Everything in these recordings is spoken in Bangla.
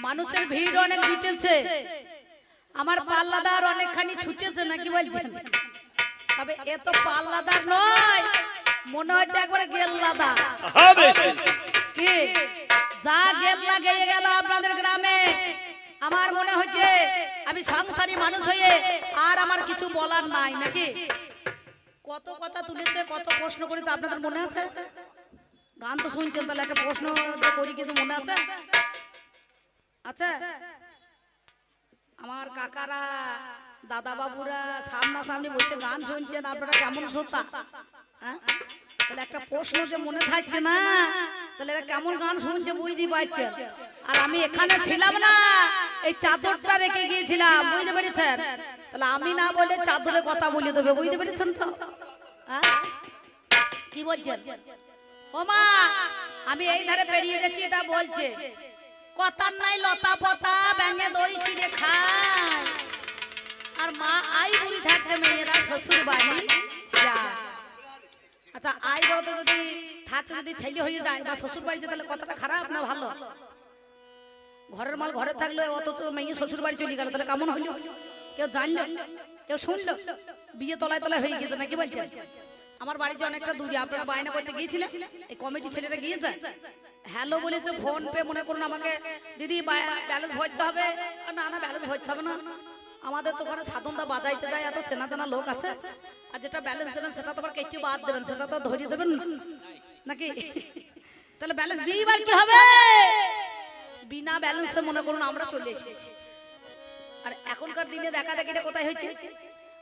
মানুষের ভিড় অনেক জুটেছে আমার পাল্লাদার অনেকখানি ছুটেছে নাকি বলছেন? তবে এ তো পাল্লাদার নয়। মনে হচ্ছে একবারে গেল্লাদার হ্যাঁ। কি? যা গেল্লা গেয়ে গেল আপনাদের গ্রামে। আমার মনে হচ্ছে আমি সংসারী মানুষ হয়ে আর আমার কিছু বলার নাই নাকি? কত কথা তুলেছে কত প্রশ্ন করেছে আপনাদের মনে আছে? গান তো শুনছেন তাহলে একটা প্রশ্ন করি কিছু মনে আছে? আচ্ছা আমার কাকারা দাদা বাবুরা সামনাসামনি বসে গান শুনছেন আপনারা কেমন শ্রোতা? হ্যাঁ? তাহলে একটা প্রশ্ন যে মনে থাকছে না, তাহলে এরা কেমন গান শুনছে বুঝতে পারছেন আর আমি এখানে ছিলাম না, এই চাদরটা রেখে গিয়েছিলাম, বুঝতে পেরেছেন? তাহলে আমি না বলে চাদরে কথা বলে দেবে, বুঝতে পেরেছেন তো? হ্যাঁ? কি বলছেন? ও মা আমি এই ধারে পেরিয়ে গেছি তা বলছে। কথার নাই, লতা পতা, ব্যাঙে দই চিড়ে খায়। আর মা আই বুড়ি থাকতে মেয়েরা শ্বশুর বাড়ি আচ্ছা আই বড় তো যদি থাকতে যদি ছেলে হয়ে যায় বা শ্বশুর বাড়িতে তাহলে কতটা খারাপ না ভালো? ঘরের মাল ঘরে থাকলে অথচ মেয়ে শ্বশুর বাড়ি চলে গেল, তাহলে কেমন হইল কেউ জানলো? কেউ শুনলো? বিয়ে তলায় তলায় হয়ে গেছে নাকি বলছেন? আমার বাড়ি যে অনেকটা দূরে, আপনারা বায়না করতে গিয়েছিলেন? এই কমিটি ছেলেরা গিয়েছে? হ্যালো বলেছে ফোন পে মনে করুন আমাকে। দিদি ব্যালেন্স ভরতে হবে? না না ব্যালেন্স ভরতে হবে না। আমাদের তো ওখানে সাধনটা বাজাইতে যায়, এত চেনা চেনা লোক আছে। আর যেটা ব্যালেন্স দেবেন, সেটা তো আবার কেটে বাদ দেবেন, সেটা তো ধরিয়ে দেবেন নাকি? তাহলে ব্যালেন্স দিইবার কি হবে? বিনা ব্যালেন্সে মনে করুন আমরা চলে এসেছি। আর এখনকার দিনে দেখা দেখিটা কোথায় হয়েছে?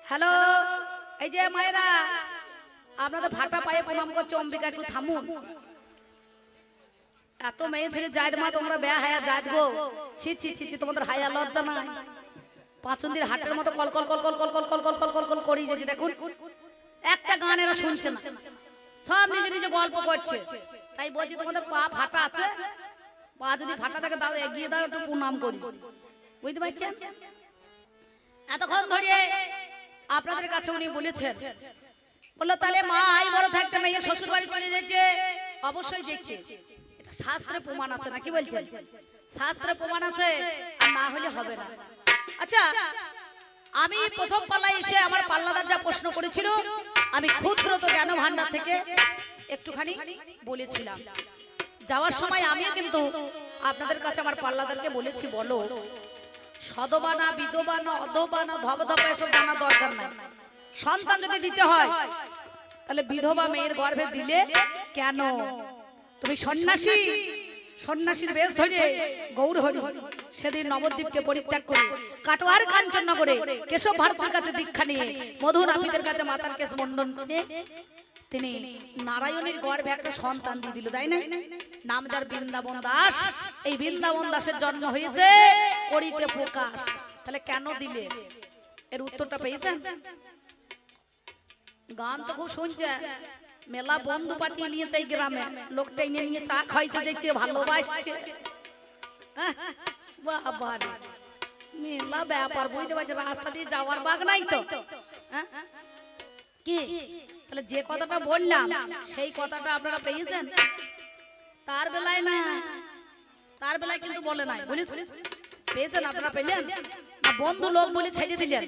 হ্যালো এই যে মায়েরা আপনাদের ভাটা পায়ে প্রণাম করছে অম্বিকা একটু থামুন এত মেয়ে ছেলে জায়দ মা তোমরা বেয়া হায়া জায়দ গো ছি ছি ছি ছি তোমাদের হায়া লজ্জা নাই পাঁচন্দির হাটের মতো call call call call call call call call call call call করি যাচ্ছে দেখুন একটা গান এরা শুনছে না সব নিজে নিজে গল্প করছে তাই বলছি তোমাদের পা ফাটা আছে পা যদি ফাটা থাকে তাহলে এগিয়ে দাও একটু প্রণাম করি বুঝতে পারছেন এতক্ষণ ধরে আপনাদের কাছে উনি বলেছেন বলল, তাহলে মা আই বড় থাকতে মেয়ে শ্বশুর বাড়ি চলে যাচ্ছে অবশ্যই যাচ্ছে এটা শাস্ত্রে প্রমাণ আছে নাকি বলছেন? শাস্ত্রে প্রমাণ আছে, আর না হলে হবে না। আচ্ছা আমি প্রথম পাল্লায় এসে আমার পাল্লাদার যা প্রশ্ন করেছিল, আমি ক্ষুদ্র তো জ্ঞান ভান্ডার থেকে একটুখানি বলেছিলাম। যাওয়ার সময় আমিও কিন্তু আপনাদের কাছে আমার পাল্লাদারকে বলেছি, বলো সদবানা বিধবানা অধবানা ধবধবা, এসব জানা দরকার নাই। সন্তান যদি দিতে হয় তাহলে বিধবা মেয়ের গর্ভে দিলে কেন? তুমি সন্ন্যাসী সন্ন্যাসীর বেশ ধরে গৌর হরি সেদিন নবদ্বীপকে পরিত্যাগ করে কাটোয়ার কাঞ্চননগরে কেশব ভারতের কাছে দীক্ষা নিয়ে মধু নাপিতের কাছে মাতার কেশ মন্ডন করে তিনি নারায়ণের গর্ভে একটা সন্তান দিয়ে দিল তাই না? নাম যার বৃন্দাবন দাস এই বৃন্দাবন দাসের জন্ম হয়েছে করিতে প্রকাশ। তাহলে কেন দিলে? এর উত্তরটা পেয়েছেন? গান তো খুব শুনছে। মেলা বন্ধু পাতি নিয়েছে এই গ্রামে। লোকটা নিয়ে নিয়ে চা খাইতে যাচ্ছে ভালোবাসছে। বাবা মেলা ব্যাপার বুঝতে পারছে রাস্তা দিয়ে যাওয়ার বাগ নাই তো? হ্যাঁ? কি? তাহলে যে কথাটা বললাম সেই কথাটা আপনারা পেয়েছেন? তার বেলায় না তার বেলায় কিন্তু বলে নাই বুঝেছেন? পেয়েছেন আপনারা পেলেন? বন্ধু লোক বলে ছেড়ে দিলেন।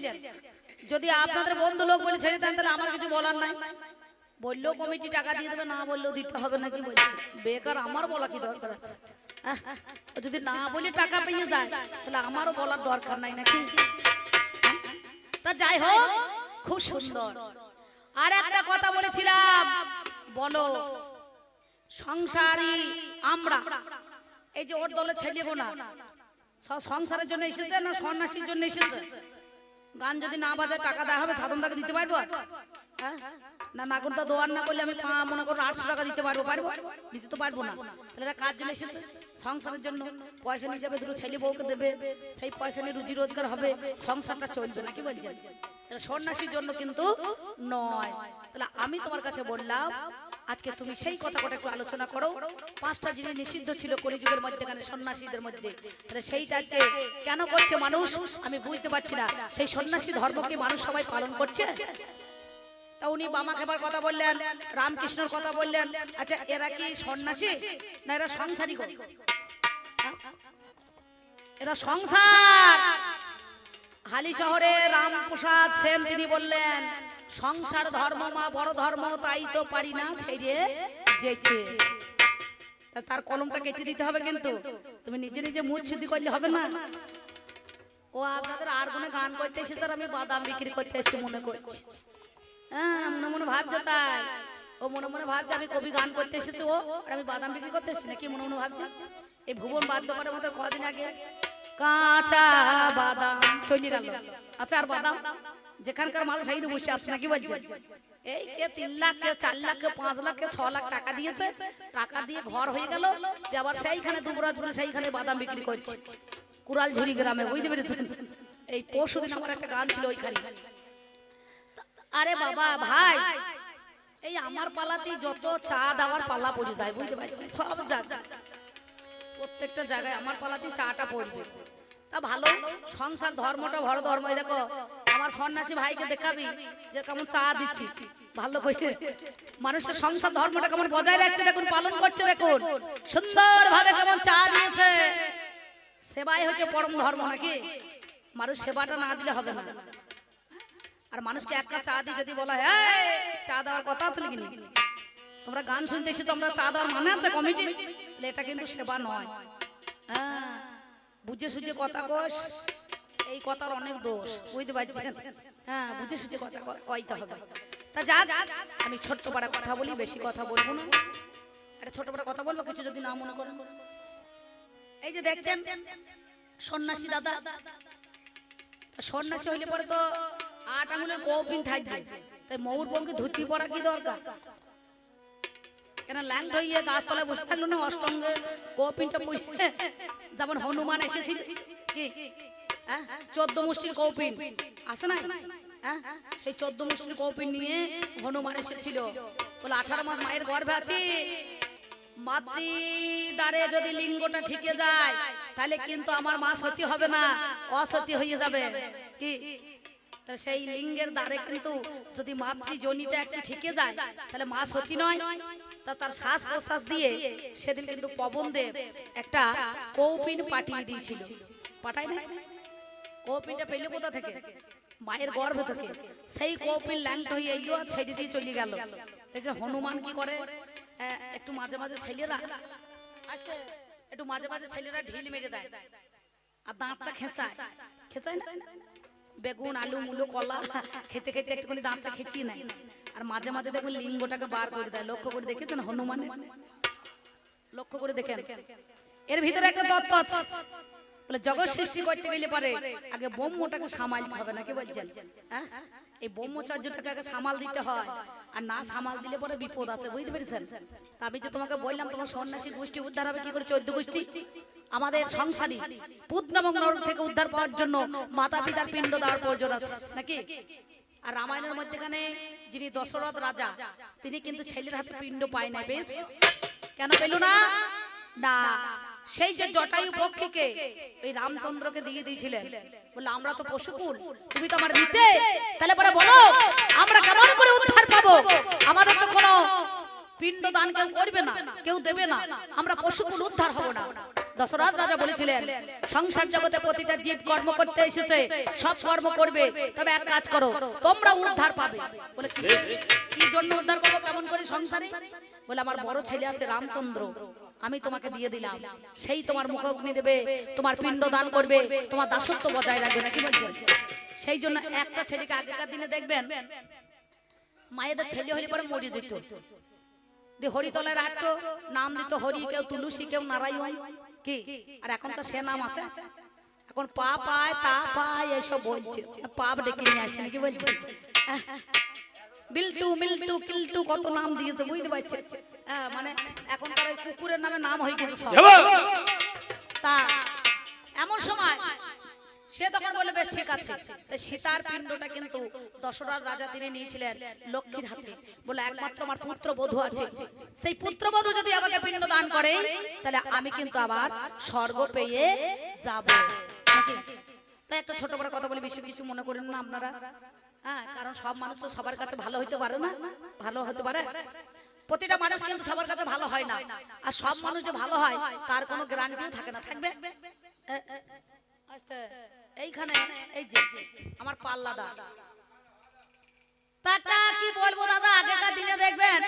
যদি আপনাদের বন্ধু লোক বলে ছেড়ে দেন তাহলে আমার কিছু বলার নাই। বললেও কমিটি টাকা দিয়ে দেবে না বললেও দিতে হবে নাকি বলছে? বেকার আমার বলা কি দরকার আছে? যদি না বলে টাকা পেয়ে যায় তাহলে আমারও বলার দরকার নাই নাকি? তা যাই হোক খুব সুন্দর। আর একটা কথা বলেছিলাম বলো সংসারী আমরা। এই যে ওর দলে ছেলে গোনা স- সংসারের জন্য এসেছে না সন্ন্যাসীর জন্য এসেছে? গান যদি না বাজায় টাকা দেওয়া হবে সাধন তাকে দিতে পারব? হ্যাঁ? না নাগরদা দোয়ার না করলে আমি মনে করো আটশো টাকা দিতে পারব পারব? দিতে তো পারব না। তাহলে এরা কাজ জন্য এসেছে? সংসারের জন্য। পয়সা যাবে দুটো ছেলে বউকে দেবে সেই পয়সা নিয়ে রুজি রোজগার হবে সংসারটা চলবে নাকি বলছেন? তাহলে সন্ন্যাসীর জন্য কিন্তু নয়। তাহলে আমি তোমার কাছে বললাম আজকে তুমি সেই কথা কটা একটু আলোচনা করো। পাঁচটা জিনিস নিষিদ্ধ ছিল কলিযুগের মধ্যে এখানে সন্ন্যাসীদের মধ্যে। তাহলে সেইটা আজকে কেন করছে মানুষ? আমি বুঝতে পারছি না। সেই সন্ন্যাসী ধর্মকে মানুষ সবাই পালন করছে? তা উনি বামা খেবার কথা বললেন রামকৃষ্ণর কথা বললেন। আচ্ছা এরা কি সন্ন্যাসী? না এরা সংসারী? এটা সংসার। হালি শহরে রামপ্রসাদ সেন তিনি বললেন সংসার ধর্ম মা বড় ধর্ম তাই তো পারি না ছেড়ে যেতে। তার কলমটা কেটে দিতে হবে কিন্তু। তুমি নিজে নিজে মুখ সিদ্ধি করলে হবে না। ও আপনাদের আর কোনো গান করতে এসেছে আর আমি বাদাম বিক্রি করতে এসেছি মনে করছি। হ্যাঁ মনে মনে ভাবছে তাই। ও মনে মনে ভাবছে আমি কবি গান করতে এসেছি ও আর আমি বাদাম বিক্রি করতে এসেছি নাকি মনে মনে ভাবছে? এই ভুবন বাদ্য করে মতো কদিন আগে কাঁচা বাদাম চলে গেল। আচ্ছা আর বাদাম? যেখানকার মাল সাইডে বসে আছে নাকি বলছে এই কে তিন লাখ, কে চার লাখ, কে পাঁচ লাখ, কে ছ লাখ টাকা দিয়েছে, টাকা দিয়ে ঘর হয়ে গেল আবার সেইখানে দুবরাজপুরে সেইখানে বাদাম বিক্রি করছে। কুড়ালঝুরি গ্রামে, বুঝতে পেরেছেন? এই পরশু দিন আমার একটা গান ছিল ওইখানে। আরে বাবা, ভাই, এই আমার পালাতেই যত চা দেওয়ার পালা পড়ে যায়, বুঝতে পারছি সব জায়গায় প্রত্যেকটা জায়গায় আমার পালাতেই চাটা পড়বে। তা ভালো, সংসার ধর্মটা বড় ধর্ম দেখো আমার সন্ন্যাসী ভাইকে দেখাবি যে কেমন চা দিচ্ছি। ভালো করে মানুষের সংসার ধর্মটা কেমন বজায় রাখছে দেখুন পালন করছে দেখুন। সুন্দর ভাবে কেমন চা দিয়েছে। সেবাই হচ্ছে পরম ধর্ম নাকি? মানুষ সেবাটা না দিলে হবে না। আর মানুষকে এক কাপ চা দিয়ে যদি বলা হয় "এই, চা দেওয়ার কথা আছে নাকি তোমরা গান শুনতে এসে তোমরা চা দেওয়ার মানে আছে কমিটি? এটা কিন্তু সেবা নয়। হ্যাঁ বুঝে সুঝে কথা কোষ এই কথার অনেক দোষ। বুঝতে পারছেন? হ্যাঁ বুঝে সুঝে কথা কইতে হবে। তা যাক আমি ছোট্ট পাড়া কথা বলি বেশি কথা বলব না। একটা ছোট পাড়া কথা বলব কিছু যদি না মনে করেন। এই যে দেখছেন সন্ন্যাসী দাদা। সন্ন্যাসী হইলে পরে তো আট আঙুলের কৌপিন থাকবে। তাই ময়ূর পঙ্খী ধুতি পরা কি দরকার? কেন ল্যাংড হইয়ে গাছতলায় বসে থাকল না অষ্টঙ্গে? কৌপিনটা বসে যেমন হনুমান এসেছিল। কি? হ্যাঁ? চোদ্দ মুষ্টির কৌপিন। আছে না হ্যাঁ? সেই চোদ্দ মুষ্টির কৌপিন নিয়ে হনুমান এসেছিল। বলে, আঠারো মাস মায়ের গর্ভে আছি। মাতৃদ্বারে যদি লিঙ্গটা ঠিকে যায়, তাহলে কিন্তু আমার মা সতী হবে না, অসতী হয়ে যাবে। কি? সেই লিঙ্গের দ্বারে কিন্তু যদি মাতৃজনিটা একটু ঠিকে যায়, তাহলে মা সতী নয়। তা তার শ্বাস প্রশ্বাস দিয়ে সেদিন কিন্তু পবন দেব একটা কৌপিন পাঠিয়ে দিয়েছিল। পাঠাই না কৌপিনটা পেলে কোথা থেকে? মায়ের গর্ভ থেকে। সেই কৌপিন ল্যাংট হয়ে এলো আর ছেড়ে দিয়ে চলে গেল। এই যে হনুমান কি করে? একটু মাঝে মাঝে ছেলেরা একটু মাঝে মাঝে ছেলেরা ঢিল মেরে দেয় আর দাঁতটা খেঁচায়। খেঁচায় না? বেগুন, আলু, মুলো, কলা, খেতে খেতে একটুখানি দাঁতটা খেঁচিয়ে নেয়। আর মাঝে মাঝে দেখুন লিঙ্গটাকে বার করে দেয়। লক্ষ্য করে দেখেছেন হনুমানে লক্ষ্য করে দেখেন। এর ভিতরে একটা তত্ত্ব আছে। বলে জগৎ সৃষ্টি করতে গেলে পারে আগে ব্রহ্মটাকে সামালতে হবে নাকি বলছেন? হ্যাঁ? এই ব্রহ্মচর্যটাকে আগে সামাল দিতে হয় আর না সামাল দিলে পরে বিপদ আছে বুঝতে পেরেছেন? আমি যে তোমাকে বললাম তোমার সন্ন্যাসী গোষ্ঠী উদ্ধার হবে কি করে চোদ্দ গোষ্ঠী? আমাদের সংসারী পুত নামক নরক থেকে উদ্ধার পাওয়ার জন্য মাতা পিতার পিণ্ড দেওয়ার প্রয়োজন আছে নাকি? আর রামায়ণের মধ্যেখানে যিনি দশরথ রাজা তিনি কিন্তু ছেলের হাতে পিণ্ড পায় না পেয়েছে? কেন পেল না? না সেই যে জটায়ু পক্ষীকে ওই রামচন্দ্রকে দিয়ে দিয়েছিলেন। বলল আমরা তো পশুকুল। তুমি তো আমার দিতে তাহলে পরে বলো আমরা কেমন করে উদ্ধার পাবো? আমাদের তো কোনো পিণ্ড দান কেউ করবে না কেউ দেবে না। আমরা পশুকুল উদ্ধার হব না। দশরথ রাজা বলেছিলেন সংসার জগতে প্রতিটা জীব কর্ম করতে এসেছে সব কর্ম করবে। তবে এক কাজ করো তোমরা উদ্ধার পাবে। বলে কি জন্য উদ্ধার পাবো? কেমন করে সংসারে? বলে আমার বড় ছেলে আছে রামচন্দ্র। আমি তোমাকে দিয়ে দিলাম। সেই তোমার মুখ অগ্নি দেবে তোমার পিণ্ড দান করবে তোমার দাসত্ব বজায় রাখবে। নাকি বলছেন সেই জন্য একটা ছেলেকে আগেকার দিনে দেখবেন মায়েদের ছেলে হলে পরে মরে যেত। হরিতলে রাখতো নাম দিত হরি কেউ তুলসী কেউ নারায়ণ। কি? আর এখনকার সে নাম আছে। এখন পা পায় তা পায় এসব বলছে। পাপ ডেকে নিয়ে আসছে নাকি বলছে? বিল্টু মিল্টু কিল্টু কত নাম দিয়েছে বুঝতে পারছে? হ্যাঁ মানে এখনকার ওই কুকুরের নামে নাম হয়ে গেছে সব। তা এমন সময় সে তখন বলে বেশ ঠিক আছে। সীতার পিণ্ডটা কিন্তু দশরথ রাজা তিনি নিয়েছিলেন লক্ষ্মীর হাতে। বলে একমাত্র আমার পুত্র বধূ আছে। সেই পুত্র বধূ যদি আমাকে পিণ্ড দান করে তাহলে আমি কিন্তু আবার স্বর্গ পেয়ে যাব। তাই একটা ছোট বড় কথা বলে বেশি কিছু মনে করেন না আপনারা। হ্যাঁ কারণ সব মানুষ তো সবার কাছে ভালো হইতে পারে না। ভালো হতে পারে? প্রতিটা মানুষ কিন্তু সবার কাছে ভালো হয় না। আর সব মানুষ যে ভালো হয় তার কোনো গ্যারান্টিও থাকে না। থাকবে। এইখানে এই যে আমার পাল্লা পাল্লাদা তাটা কি বলব দাদা? আগেকার দিনে দেখবেন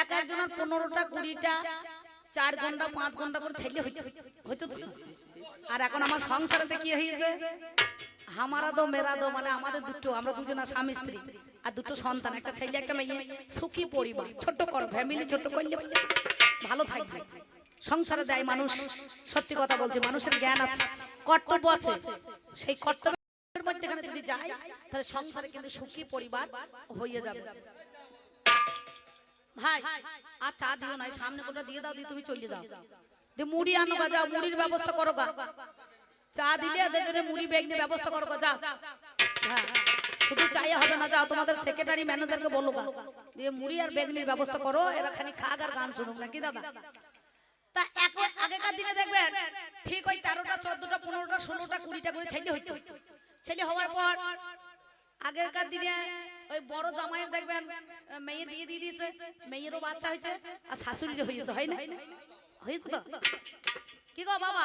এক একজনের পনেরোটা কুড়িটা চার ঘণ্টা পাঁচ ঘণ্টা করে ছেলে হইতো হইতো তো। আর এখন আমার সংসারেতে কি হয়েছে হামারা দো মানে আমাদের দুটো, আমরা দুজনা স্বামী স্ত্রী আর দুটো সন্তান, একটা ছেলে, একটা মেয়ে, সুখী পরিবার, ছোট্ট করো ফ্যামিলি ছোট্ট করলে ভালো থাকবে। সংসারে দেয় মানুষ, সত্যি কথা বলছে, মানুষের জ্ঞান আছে, কর্তব্য আছে। সেই কর্তব্যের মধ্যেখানে যদি যায় তাহলে সংসারে কিন্তু সুখী পরিবার হয়ে যাবে। ভাই, আর চা দিও না সামনে কোটা দিয়ে দাও, দিয়ে তুমি চলে যাও। দিয়ে মুড়ি আনো গা যাও, মুড়ির ব্যবস্থা করো গা। চা দিলে এদের জন্য মুড়ি বেগনি ব্যবস্থা করো যাও। হ্যাঁ শুধু চাই হবে না, যাও, তোমাদের সেক্রেটারি ম্যানেজারকে বলো গা। দিয়ে মুড়ি আর বেগনির ব্যবস্থা করো, এরা খানি খাগ আর গান শুনুক নাকি, দাদা? তা আগেকার দিনে দেখবেন, ঠিক ওই তেরোটা পনেরোটা, ষোলোটা, কুড়িটা হইতো। ছেলে হওয়ার পর, আগেকার দিনে ওই বড় দেখবেন, মেয়ের বিয়ে দিয়ে মেয়েরও বাচ্চা হয়েছে, আর শাশুড়িরও হয়েছে, হয় না? হয়েছে তো? কি গো বাবা?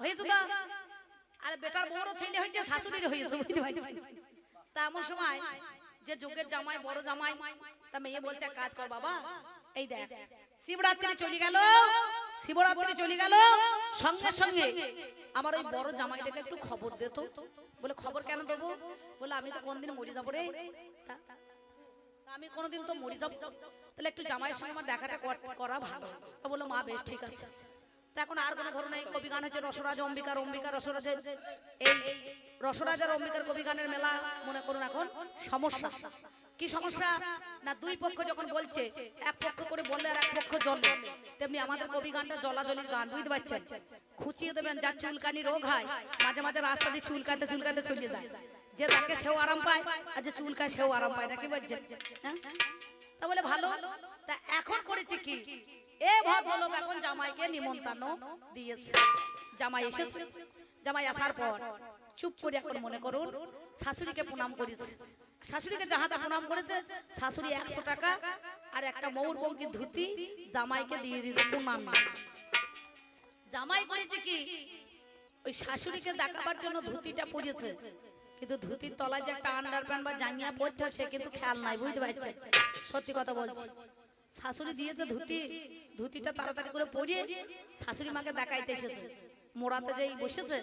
হয়েছে তো? আর বেটার বড় ছেলে হয়েছে শাশুড়ির হয়েছে বুঝতে পারছি। তা এমন সময় যে যুগের জামাই বড় জামাই তা মেয়ে বলছে এক কাজ কর বাবা এই দেখ শিবরাত্রি চলে গেল শিবরাত্রি চলে গেল সঙ্গে সঙ্গে আমার ওই বড় জামাইটাকে একটু খবর দে তো বলে খবর কেন দেবো? বলে আমি তো কোনদিন মরে যাব রে। আমি কোনোদিন তো মরে যাব। তাহলে একটু জামাইয়ের সঙ্গে আমার দেখাটা করা ভালো। বলল মা বেশ ঠিক আছে। তা এখন আর কোনো ধরনের কবি গান হচ্ছে রসরাজ অম্বিকার অম্বিকা রসরাজের। এই রসরাজ আর অম্বিকার কবি গানের মেলা মনে করুন এখন সমস্যা। কি সমস্যা? না, দুই পক্ষ যখন বলছে, এক পক্ষ করে বললে আর এক পক্ষ জলে। তেমনি আমাদের কবি গানটা জলাজলির গান, বুঝতে পারছেন? খুঁচিয়ে দেবেন, যার চুলকানি রোগ হয়, মাঝে মাঝে রাস্তা দিয়ে চুলকাতে চুলকাতে চলে যায়। যে তাকে সেও আরাম পায় আর যে চুলকায় সেও আরাম পায় না কি বলছেন? হ্যাঁ? তা বলে ভালো। তা এখন করেছে কি? এ ভদ্রলোক এখন জামাইকে নিমন্ত্রণ দিয়েছে। জামাই এসেছে। জামাই আসার পর চুপ করে এখন মনে করুন, শাশুড়িকে প্রণাম করেছে। শাশুড়িকে যাহাতে প্রণাম করেছে, শাশুড়ি একশো টাকা আর একটা ময়ূর পঙ্কি ধুতি জামাইকে দিয়ে দিয়েছে প্রণাম। জামাই করেছে কি, ওই শাশুড়িকে দেখাবার জন্য ধুতিটা পরেছে, কিন্তু ধুতির তলায় যে একটা আন্ডার প্যান্ট বা জাঙ্গিয়া পরতে সে কিন্তু খেয়াল নাই, বুঝতে পারছে সত্যি কথা বলছি। শাশুড়ি দিয়েছে ধুতি ধুতিটা তাড়াতাড়ি করে পরিয়ে শাশুড়ি মাকে দেখাইতে এসেছে। মোড়াতে যেই বসেছে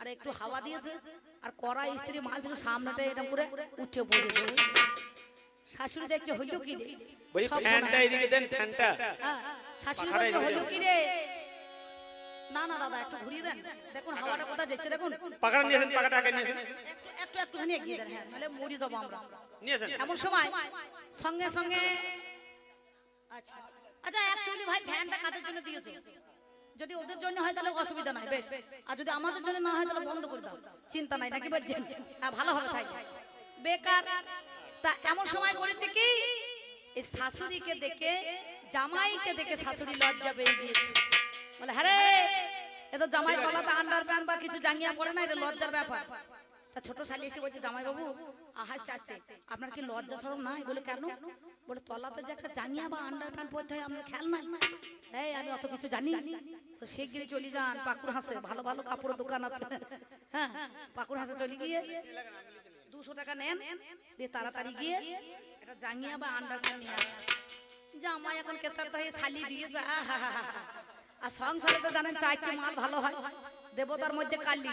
আর একটু হাওয়া দিয়েছে আর কড়া স্ত্রী মাল ছিল সামনেটা এটা করে উঠে পড়েছে শাশুড়ি দেখছে হইল কি রে। ফ্যানটা এদিকে দেন ফ্যানটা। হ্যাঁ, শাশুড়ি হইল কি রে। না না দাদা একটু ঘুরিয়ে দেন। দেখুন হাওয়াটা কোথায় যাচ্ছে দেখুন। পাখাটা নিয়েছেন পাখাটা আগে নিয়েছেন একটু একটু একটুখানি এগিয়ে দেন হ্যাঁ নাহলে মরে যাব আমরা। এমন সময় সঙ্গে সঙ্গে আচ্ছা আচ্ছা। অ্যাকচুয়ালি ভাই ফ্যানটা কাদের জন্য দিয়েছ? যদি ওদের জন্য হয় তাহলে অসুবিধা নাই, বেশ। আর যদি আমাদের জন্য না হয় তাহলে বন্ধ করে দাও। চিন্তা নাই, নাকি হ্যাঁ ভালো হবে, তাই। বেকার, তা এমন সময় করেছে কি? এই শাশুড়িকে দেখে, জামাইকে দেখে শাশুড়ি লজ্জা পেয়ে গিয়েছে। বলে হ্যাঁ এ তো জামাই তলাতে আন্ডার প্যান্ট বা কিছু জাঙ্গিয়া পড়ে না, এটা লজ্জার ব্যাপার। তা ছোট শালি এসে বলছে জামাই বাবু হাসতে হাসতে আপনার কি লজ্জা সরম নাই? বলে, কেন? বলে তলাতে যে একটা জাঙ্গিয়া বা আন্ডার প্যান্ট পরতে হয় আপনার খেয়াল নাই। এই আমি অত কিছু জানি। তো শিগগিরি চলে যান পাকুড় হাসে ভালো ভালো কাপড়ের দোকান আছে। হ্যাঁ পাকুড় হাসে চলে গিয়ে দুশো টাকা নেন দিয়ে তাড়াতাড়ি গিয়ে একটা জাঙ্গিয়া বা আন্ডার প্যান্ট নিয়ে আসে জামাই এখন কেতার হয়ে শালি দিয়ে যা আর সংসারে তো জানেন চারটি মাল ভালো হয়। দেবতার মধ্যে কালি।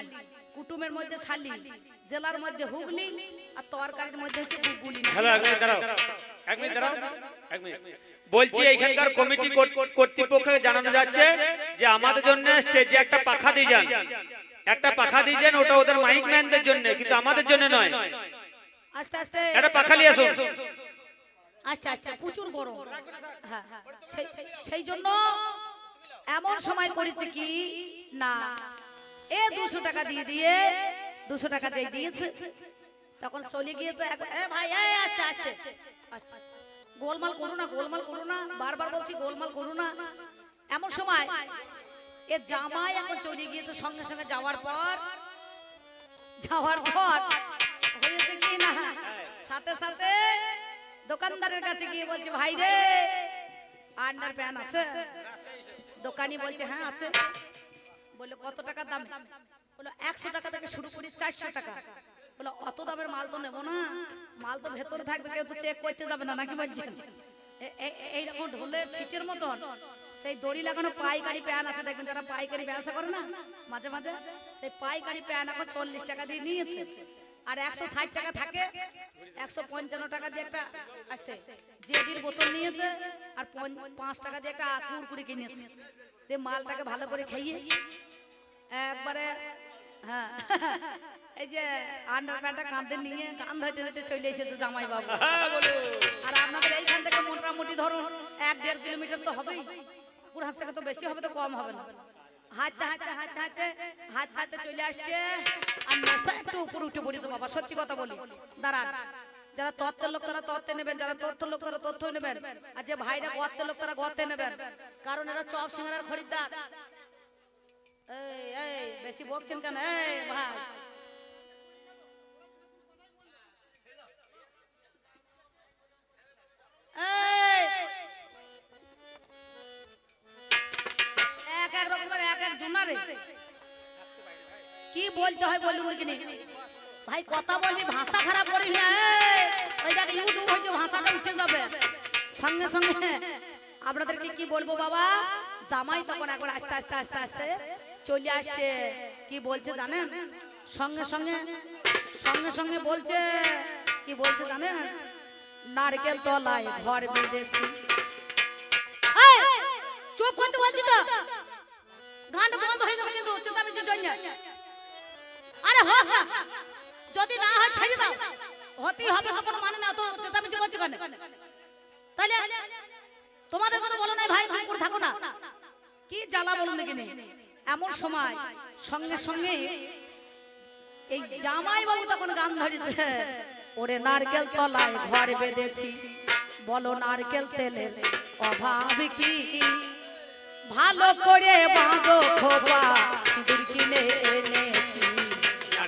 কুটুমের মধ্যে শালি জেলার মধ্যে হুগলি আর তরকারির মধ্যে হচ্ছে গুগুলি। হ্যালো এক মিনিট দাঁড়াও। এক মিনিট দাঁড়াও। এক মিনিট। বলছি এইখানকার কমিটি কর- কর্তৃপক্ষকে জানানো যাচ্ছে যে আমাদের জন্য স্টেজে একটা পাখা দিয়ে যান। একটা পাখা দিয়ে যান ওটা ওদের মাইক ম্যানদের জন্য কিন্তু আমাদের জন্য নয়। আস্তে আস্তে। একটা পাখা নিয়ে আসুন। আচ্ছা আচ্ছা প্রচুর গরম। হ্যাঁ সেই- সেই জন্য এমন সময় করেছে কি? না। এ দুশো টাকা দিয়ে দিয়ে, দুশো টাকা যেই দিয়েছে। তখন চলে গিয়েছে ভাই। গোলমাল করো না, গোলমাল করো না, বারবার বলছি গোলমাল করো না। এমন সময় এ জামাই এখন চলে গিয়েছে সঙ্গে সঙ্গে যাওয়ার পর। যাওয়ার পর হয়েছে কি না? সাথে সাথে দোকানদারের কাছে গিয়ে বলছে, ভাই রে আন্ডার প্যান আছে। দোকানি বলছে হ্যাঁ আছে। বলল, কত টাকা দাম? বলল, একশো টাকা থেকে শুরু করি, চারশো টাকা। বলল, অত দামের মাল তো নেব না। মাল তো ভেতরে থাকবে, কেউ তো চেক করতে যাবে না, নাকি বলছেন? এইরকম ঢোলের ছিটের মতন সেই দড়ি লাগানো পাইকারি প্যান আছে, দেখবেন যারা পাইকারি ব্যবসা করে না, মাঝে মাঝে সেই পাইকারি প্যান এখন চল্লিশ টাকা দিয়ে নিয়েছে। আর একশো ষাট টাকা থাকে, একশো পঞ্চান্ন টাকা দিয়ে একটা আসতে, জেডির বোতল নিয়েছে, আর পাঁচ টাকা দিয়ে একটা কুড়কুড়ি কিনেছে। দিয়ে মালটাকে ভালো করে খাইয়ে। একবারে হ্যাঁ। এই যে আন্ডার প্যান্টটা কাঁধে নিয়ে কান ধরতে ধরতে চলে এসেছে জামাই বাবু হ্যাঁ আর আপনাদের এইখান থেকে মোটামুটি ধরুন এক দেড় কিলোমিটার তো হবেই। ঠাকুর হাস থেকে তো বেশি হবে তো কম হবে না। হাঁটতে হাঁটতে হাঁটতে হাঁটতে হাঁটতে হাঁটতে চলে আসছে। আর নেশা একটু উপরে উঠে পড়েছে বাবা সত্যি কথা বলি। দাঁড়ান। যারা তত্ত্বের লোক, তারা তত্ত্বে নেবেন, যারা তথ্যের লোক, তারা তথ্য নেবেন। আর যে ভাইরা গর্তের লোক, তারা গর্তে নেবেন। কারণ এরা চপ সিঙ্গারার খরিদ্দার। বেশি বকছেন কেন? ভাই। কি বলতে হয় বলুন দেখিনি? ভাই, কথা বলবি, ভাষা খারাপ করিস না ওই দেখ ইউটিউব হয়েছে, ভাষাটা উঠে যাবে। সঙ্গে সঙ্গে আপনাদেরকে কি বলব বাবা, জামাই তখন একবার আস্তে আস্তে আস্তে আস্তে চলে আসছে। কি বলছে জানেন? সঙ্গে সঙ্গে সঙ্গে সঙ্গে বলছে, কি বলছে জানেন? নারকেল তলায় ঘর বেঁধেছি। চুপ করতে বলছি তো। গান বন্ধ হয়ে যাবে কিন্তু আরে হোক না। যদি না হয় ছেড়ে দাও। হতেই হবে তো কোনো মানে না, তো চেঁচামেচি করছ কেন? তাহলে তোমাদের কথা বলো নাই ভাই চুপ করে থাকো না। কি জ্বালা বলুন দেখিনি এমন সময়, সঙ্গে সঙ্গে এই জামাই বাবু তখন গান ধরেছে, ওরে নারকেল তলায় ঘর বেঁধেছি, বলো নারকেল তেলের অভাব কি? ভালো করে বাঁধো খোপা, সিঁদুর এনেছি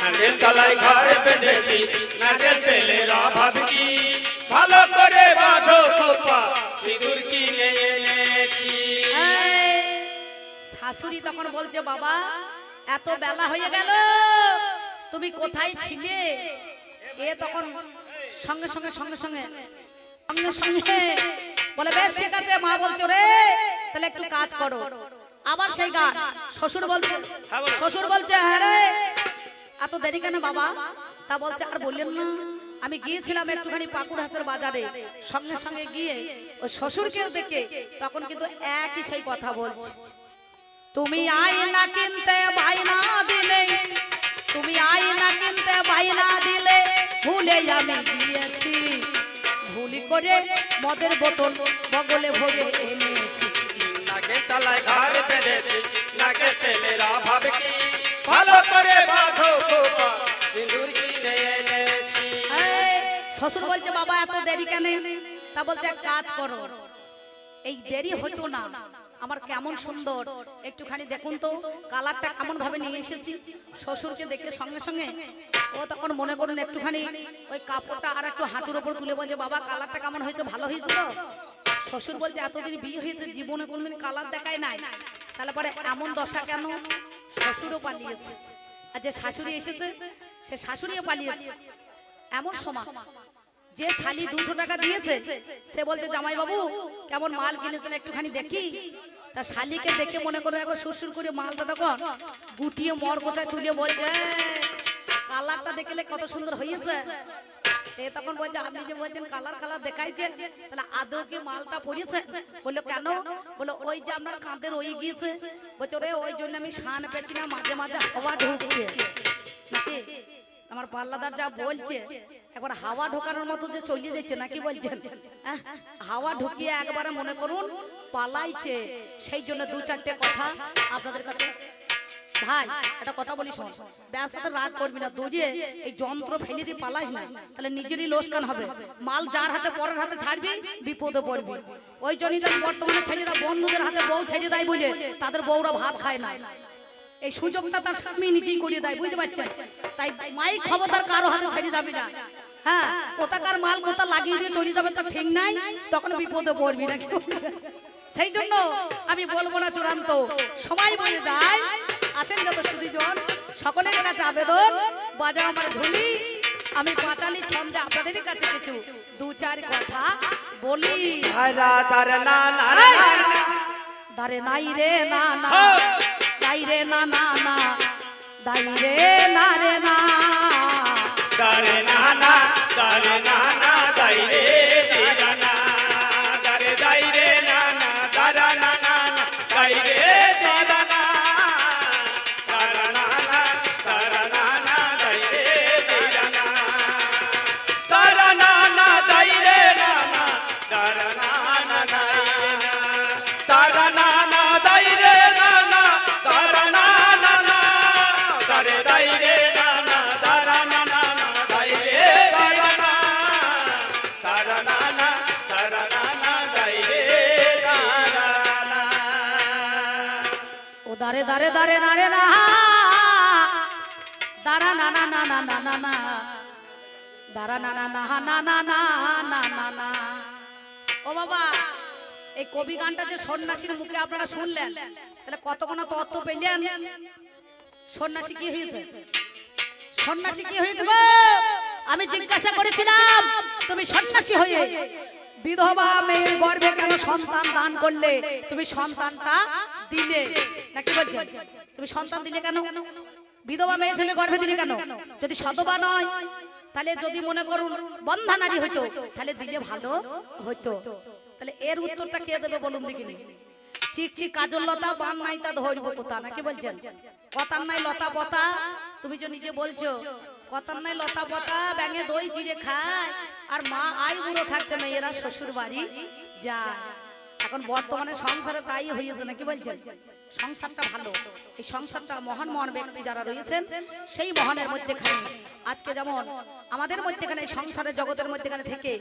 নারকেল তলায় ঘর বেঁধেছি নারকেল তেলের অভাব কি? ভালো করে বাঁধো খোপা সিঁদুর কিনে এনেছি। শাশুড়ি তখন বলছে বাবা এত বেলা হয়ে গেল তুমি কোথায় ছিলে? এ তখন সঙ্গে সঙ্গে সঙ্গে সঙ্গে সঙ্গে সঙ্গে বলে বেশ ঠিক আছে। মা বলছো রে তাহলে একটু কাজ করো। আবার সেই গান শ্বশুর বলছে হ্যাঁ শ্বশুর বলছে হ্যাঁ রে এত দেরি কেন বাবা? তা বলছে, আর বললেন না, আমি গিয়েছিলাম একটুখানি পাকুড় হাসের বাজারে। সঙ্গে সঙ্গে গিয়ে ওই শ্বশুরকে দেখে তখন কিন্তু একই সেই কথা বলছে। তুমি আয়না কিনতে বাইনা দিলে, তুমি আয়না কিনতে বাইনা দিলে, ভুলে আমি গিয়েছি। ভুলি করে মদের বোতল বগলে ভরে এনেছি। নাকের তলায় ঘর বেঁধেছি নাকের তেলের অভাব কি? ভালো করে বাঁধো খোপা। সিঁদুর কিনে এনেছি। শ্বশুর বলছে বাবা এত দেরি কেন? তা বলছে এক কাজ করো। এই দেরি হইতো না। আমার কেমন সুন্দর। একটুখানি দেখুন তো কালারটা কেমন ভাবে নিয়ে এসেছি। শ্বশুরকে দেখে সঙ্গে সঙ্গে ও তখন মনে করুন একটুখানি ওই কাপড়টা আর একটু হাঁটুর ওপর তুলে বলছে বাবা কালারটা কেমন হয়েছে? ভালো হয়েছে তো? শ্বশুর বলছে এতদিন বিয়ে হয়েছে জীবনে কোনোদিন কালার দেখায় নাই। তাহলে পরে এমন দশা কেন? শ্বশুরও পালিয়েছে। আর যে শাশুড়ি এসেছে, সে শাশুড়িও পালিয়েছে। এমন সময় যে শালি দুশো টাকা দিয়েছে, সে বলছে জামাই বাবু কেমন মাল কিনেছেন একটুখানি দেখি? তা শালিকে দেখে মনে করে একবার শ্বশুর করে মালটা তখন গুটিয়ে মর কোচায় তুলে বলছে কালারটা দেখলে কত সুন্দর হয়েছে। এ তখন বলছে, আপনি যে বলছেন কালার কালার দেখাইছে তাহলে আদৌ কি মালটা পড়েছে? বলল, কেন? বলো ওই যে আপনার কাঁধের ওই গিয়েছে। বলছে, ওরে, ওই জন্য আমি শান পেছি না, মাঝে মাঝে হাওয়া ঢুকছে। আমার পাল্লাদার যা বলছে, একবার হাওয়া ঢোকানোর মতো যে চলে যাচ্ছে, নাকি বলছেন? হাওয়া ঢুকিয়ে একবারে মনে করুন, পালাইছে। সেই জন্য দু চারটে কথা আপনাদের কাছে ভাই, একটা কথা বলি শোন। ব্যবসাতে রাগ করবি না। এই যন্ত্র ফেলে দিয়ে পালাস না, তাহলে নিজেরই লোকসান হবে। মাল যার হাতে, পরের হাতে ছাড়বি, বিপদে পড়বি। ওই বর্তমানে ছেলেরা, বন্ধুদের হাতে বউ ছেড়ে দেয় তাদের বউরা ভাত খায় না। এই সুযোগটা তার স্বামী নিজেই করিয়ে দেয়, বুঝতে পারছেন? তাই মাই ক্ষমতার কারও হাতে ছেড়ে যাবি না। হ্যাঁ কোথাকার মাল কোথা লাগিয়ে দিয়ে চলে যাবে তার ঠিক নাই, তখন বিপদে পড়বি না সেই জন্য আমি বলব না চূড়ান্ত। সবাই বলে যায় আছেন যত সুদীজন সকলের কাছে আবেদন। বাজা আমার ঢুলি আমি পাঁচালি ছন্দে। আপনাদের কাছে কিছু দু চার কথা বলি। না না না না দারে নাই রে না না। দাই রে না না না। দাই রে না রে না। দারে না না দারে না না দাই রে দিরা না। দারে দাই রে না না দারা না না না। দারে না রে না দারা না না না না না না না দারা না না না না না না না না না ও বাবা এই কবি গানটা যে সন্ন্যাসীর মুখে আপনারা শুনলেন তাহলে কতক্ষণ তত্ত্ব পেলেন সন্ন্যাসী কি হয়েছে সন্ন্যাসী কি হয়েছে আমি জিজ্ঞাসা করেছিলাম তুমি সন্ন্যাসী হয়ে বিধবা মেয়ের গর্ভে কেন সন্তান দান করলে তুমি সন্তানটা দিলে নাকি বলছেন তুমি সন্তান দিলে কেন? বিধবা মেয়ে ছেলে গর্ভে দিলে কেন? যদি সতবা নয়, তাহলে যদি মনে করুন বন্ধা নারী হইতো, তাহলে দিলে ভালো হইতো। তাহলে এর উত্তরটা কে দেবে বলুন দেখিনি? চিক চিক কাজল লতা, বান নাই তা ধরব কোথা? নাকি বলছেন? কথার নাই লতা পতা, তুমি যে নিজে বলছো কথার নাই লতা পতা, ব্যাঙে দই চিড়ে খায়, আর মা আই বুড়ো থাকতে মেয়েরা শ্বশুর বাড়ি যায়। এখন বর্তমানে সংসারে তাই হয়েছে নাকি বলছেন? সংসারটা ভালো। এই সংসারটা মহান মহান ব্যক্তি যারা রয়েছেন, সেই মহানের মধ্যেখানে, আজকে যেমন আমাদের মধ্যেখানে সংসারের জগতের মধ্যেখানে থেকে